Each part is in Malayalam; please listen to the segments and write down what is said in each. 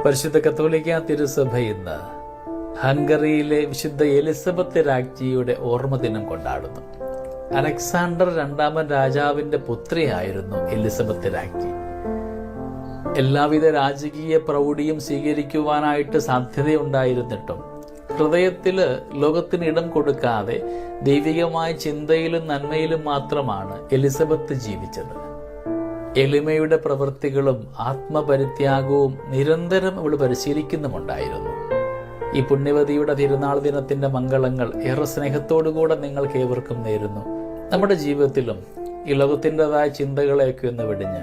പരിശുദ്ധ കത്തോലിക്ക തിരുസഭ ഇന്ന് ഹംഗറിയിലെ വിശുദ്ധ എലിസബത്ത് രാജ്ഞിയുടെ ഓർമ്മ ദിനം കൊണ്ടാടുന്നു. അലക്സാണ്ടർ രണ്ടാമൻ രാജാവിന്റെ പുത്രിയായിരുന്നു എലിസബത്ത് രാജ്ഞി. എല്ലാവിധ രാജകീയ പ്രൗഢിയും സ്വീകരിക്കുവാനായിട്ട് സാധ്യതയുണ്ടായിരുന്നിട്ടും ഹൃദയത്തിൽ ലോകത്തിന് ഇടം കൊടുക്കാതെ ദൈവികമായ ചിന്തയിലും നന്മയിലും മാത്രമാണ് എലിസബത്ത് ജീവിച്ചത്. എളിമയുടെ പ്രവൃത്തികളും ആത്മപരിത്യാഗവും നിരന്തരം അവൾ പരിശീലിക്കുന്നുമുണ്ടായിരുന്നു. ഈ പുണ്യവതിയുടെ തിരുനാൾ ദിനത്തിന്റെ മംഗളങ്ങൾ ഏറെ സ്നേഹത്തോടുകൂടെ നിങ്ങൾക്ക് ഏവർക്കും നേരുന്നു. നമ്മുടെ ജീവിതത്തിലും ഈ ലോകത്തിന്റെതായ ചിന്തകളെയൊക്കെ ഒന്ന് വെടിഞ്ഞ്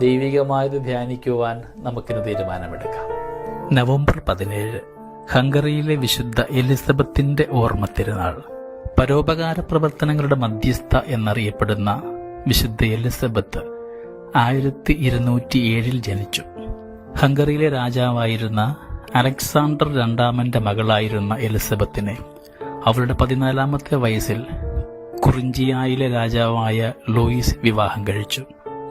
ദൈവികമായത് ധ്യാനിക്കുവാൻ നമുക്കിന് തീരുമാനമെടുക്കാം. നവംബർ പതിനേഴ് ഹംഗറിയിലെ വിശുദ്ധ എലിസബത്തിന്റെ ഓർമ്മ തിരുനാൾ. പരോപകാര പ്രവർത്തനങ്ങളുടെ മധ്യസ്ഥ എന്നറിയപ്പെടുന്ന വിശുദ്ധ എലിസബത്ത് ആയിരത്തി ഇരുന്നൂറ്റി ഏഴിൽ ജനിച്ചു. ഹംഗറിയിലെ രാജാവായിരുന്ന അലക്സാണ്ടർ രണ്ടാമന്റെ മകളായിരുന്ന എലിസബത്തിനെ. അവളുടെ പതിനാലാമത്തെ വയസ്സിൽ കുറിഞ്ചിയായിലെ രാജാവായ ലൂയിസ് വിവാഹം കഴിച്ചു.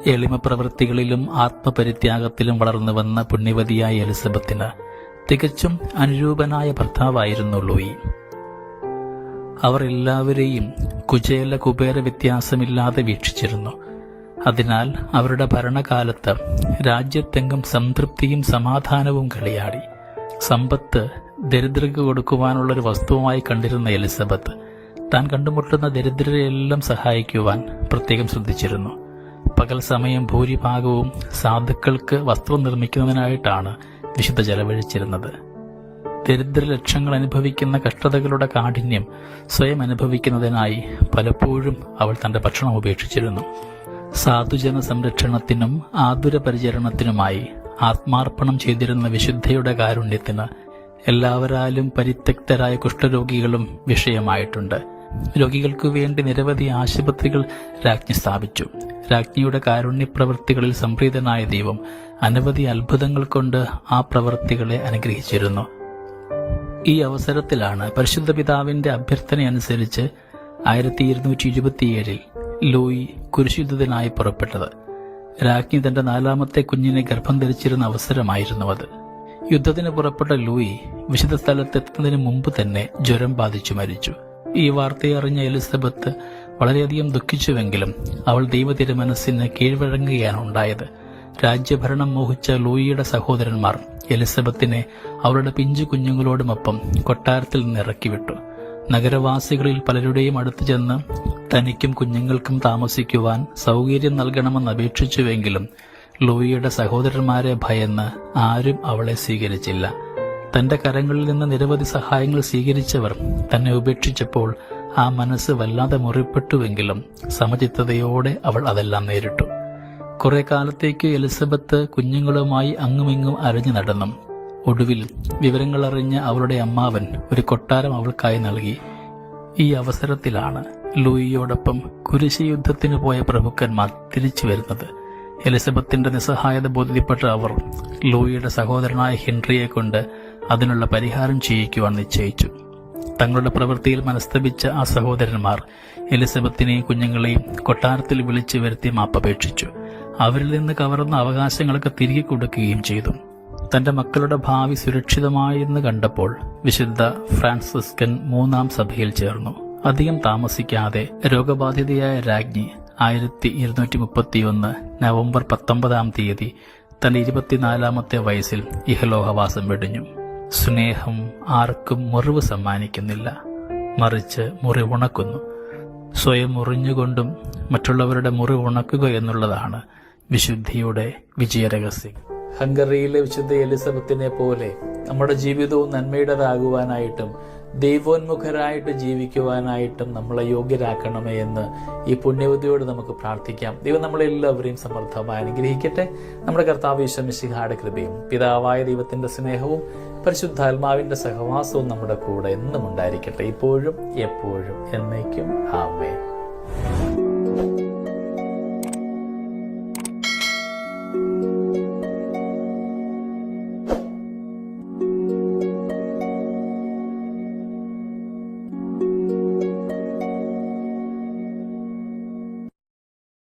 എളിമ പ്രവൃത്തികളിലും ആത്മപരിത്യാഗത്തിലും വളർന്നു വന്ന പുണ്യവതിയായ എലിസബത്തിന് തികച്ചും അനുരൂപനായ ഭർത്താവായിരുന്നു ലൂയി. അവർ എല്ലാവരെയും കുചേല കുബേര വ്യത്യാസമില്ലാതെ വീക്ഷിച്ചിരുന്നു. അതിനാൽ അവരുടെ ഭരണകാലത്ത് രാജ്യത്തെങ്കും സംതൃപ്തിയും സമാധാനവും കളിയാടി. സമ്പത്ത് ദരിദ്രർക്ക് കൊടുക്കുവാനുള്ള ഒരു വസ്തുവായി കണ്ടിരുന്ന എലിസബത്ത് താൻ കണ്ടുമുട്ടുന്ന ദരിദ്രരെയെല്ലാം സഹായിക്കുവാൻ പ്രത്യേകം ശ്രദ്ധിച്ചിരുന്നു. പകൽ സമയം ഭൂരിഭാഗവും സാധുക്കൾക്ക് വസ്ത്രം നിർമ്മിക്കുന്നതിനായിട്ടാണ് വിശുദ്ധ ചെലവഴിച്ചിരുന്നത്. ദരിദ്ര ലക്ഷങ്ങൾ അനുഭവിക്കുന്ന കഷ്ടതകളുടെ കാഠിന്യം സ്വയം അനുഭവിക്കുന്നതിനായി പലപ്പോഴും അവൾ തന്റെ ഭക്ഷണം ഉപേക്ഷിച്ചിരുന്നു. സാധുജന സംരക്ഷണത്തിനും ആതുര പരിചരണത്തിനുമായി ആത്മാർപ്പണം ചെയ്തിരുന്ന വിശുദ്ധയുടെ കാരുണ്യത്തിന് എല്ലാവരാലും പരിത്യക്തരായ കുഷ്ഠരോഗികളും വിഷയമായിട്ടുണ്ട്. രോഗികൾക്കു വേണ്ടി നിരവധി ആശുപത്രികൾ രാജ്ഞി സ്ഥാപിച്ചു. രാജ്ഞിയുടെ കാരുണ്യപ്രവൃത്തികളിൽ സംപ്രീതനായ ദൈവം അനവധി അത്ഭുതങ്ങൾ കൊണ്ട് ആ പ്രവൃത്തികളെ അനുഗ്രഹിച്ചിരുന്നു. ഈ അവസരത്തിലാണ് പരിശുദ്ധ പിതാവിന്റെ അഭ്യർത്ഥനയനുസരിച്ച് ആയിരത്തി ഇരുന്നൂറ്റി ഇരുപത്തിയേഴിൽ ലൂയി കുരിശുദ്ധനായി പുറപ്പെട്ടത്. രാജ്ഞി തന്റെ നാലാമത്തെ കുഞ്ഞിനെ ഗർഭം ധരിച്ചിരുന്ന അവസരമായിരുന്നു അത്. യുദ്ധത്തിന് പുറപ്പെട്ട ലൂയി വിശുദ്ധ സ്ഥലത്തെത്തുന്നതിന് മുമ്പ് തന്നെ ജ്വരം ബാധിച്ചു മരിച്ചു. ഈ വാർത്തയെ അറിഞ്ഞ എലിസബത്ത് വളരെയധികം ദുഃഖിച്ചുവെങ്കിലും അവൾ ദൈവതിരുമനസ്സിന് കീഴ്വഴങ്ങുകയാണ് ഉണ്ടായത്. രാജ്യഭരണം മോഹിച്ച ലൂയിയുടെ സഹോദരന്മാർ എലിസബത്തിനെ അവരുടെ പിഞ്ചു കുഞ്ഞുങ്ങളോടുമൊപ്പം കൊട്ടാരത്തിൽ നിന്ന് ഇറക്കിവിട്ടു. നഗരവാസികളിൽ പലരുടെയും അടുത്തു ചെന്ന് തനിക്കും കുഞ്ഞുങ്ങൾക്കും താമസിക്കുവാൻ സൗകര്യം നൽകണമെന്ന് അപേക്ഷിച്ചുവെങ്കിലും ലൂയിയുടെ സഹോദരന്മാരെ ഭയന്ന് ആരും അവളെ സ്വീകരിച്ചില്ല. തന്റെ കരങ്ങളിൽ നിന്ന് നിരവധി സഹായങ്ങൾ സ്വീകരിച്ചവർ തന്നെ ഉപേക്ഷിച്ചപ്പോൾ ആ മനസ്സ് വല്ലാതെ മുറിപ്പെട്ടുവെങ്കിലും സമചിത്തതയോടെ അവൾ അതെല്ലാം നേരിട്ടു. കുറെ കാലത്തേക്ക് എലിസബത്ത് കുഞ്ഞുങ്ങളുമായി അങ്ങുമിങ്ങും അരഞ്ഞു നടന്നു. ഒടുവിൽ വിവരങ്ങൾ അറിഞ്ഞ അവളുടെ അമ്മാവൻ ഒരു കൊട്ടാരം അവൾക്കായി നൽകി. ഈ അവസരത്തിലാണ് ലൂയിയോടൊപ്പം കുരിശി യുദ്ധത്തിന് പോയ പ്രമുഖന്മാർ തിരിച്ചു വരുന്നത്. എലിസബത്തിന്റെ നിസ്സഹായത ബോധ്യപ്പെട്ട അവർ ലൂയിയുടെ സഹോദരനായ ഹെൻറിയെ കൊണ്ട് അതിനുള്ള പരിഹാരം ചെയ്യിക്കുവാൻ നിശ്ചയിച്ചു. തങ്ങളുടെ പ്രവൃത്തിയിൽ മനസ്തപിച്ച ആ സഹോദരന്മാർ എലിസബത്തിനെയും കുഞ്ഞുങ്ങളെയും കൊട്ടാരത്തിൽ വിളിച്ചു വരുത്തി മാപ്പപേക്ഷിച്ചു. അവരിൽ നിന്ന് കവർന്ന അവകാശങ്ങളൊക്കെ തിരികെ കൊടുക്കുകയും ചെയ്തു. തന്റെ മക്കളുടെ ഭാവി സുരക്ഷിതമായെന്ന് കണ്ടപ്പോൾ വിശുദ്ധ ഫ്രാൻസിസ്കൻ മൂന്നാം സഭയിൽ ചേർന്നു. അധികം താമസിക്കാതെ രോഗബാധിതയായ രാജ്ഞി ആയിരത്തി ഇരുന്നൂറ്റി മുപ്പത്തിയൊന്ന് നവംബർ പത്തൊമ്പതാം തീയതി തന്റെ ഇരുപത്തിനാലാമത്തെ വയസ്സിൽ ഇഹലോഹവാസം വെടിഞ്ഞു. സ്നേഹം ആർക്കും മുറിവ് സമ്മാനിക്കുന്നില്ല. മറിച്ച് മുറിവുണക്കുന്നു സ്വയം മുറിഞ്ഞുകൊണ്ടും മറ്റുള്ളവരുടെ മുറിവുണക്കുക എന്നുള്ളതാണ് വിശുദ്ധിയുടെ വിജയരഹസ്യം. ഹംഗറിയിലെ വിശുദ്ധ എലിസബത്തിനെ പോലെ നമ്മുടെ ജീവിതവും നന്മയുടേതാകുവാനായിട്ടും ദൈവോന്മുഖരായിട്ട് ജീവിക്കുവാനായിട്ടും നമ്മളെ യോഗ്യരാക്കണമേ എന്ന് ഈ പുണ്യവതിയോട് നമുക്ക് പ്രാർത്ഥിക്കാം. ദൈവം നമ്മളെല്ലാവരെയും സമർത്ഥമായി അനുഗ്രഹിക്കട്ടെ. നമ്മുടെ കർത്താവ് ഈശ്വമിശിഹായുടെ കൃപയും പിതാവായ ദൈവത്തിന്റെ സ്നേഹവും പരിശുദ്ധാത്മാവിന്റെ സഹവാസവും നമ്മുടെ കൂടെ എന്നും ഉണ്ടായിരിക്കട്ടെ. ഇപ്പോഴും എപ്പോഴും എന്നേക്കും. ആമേ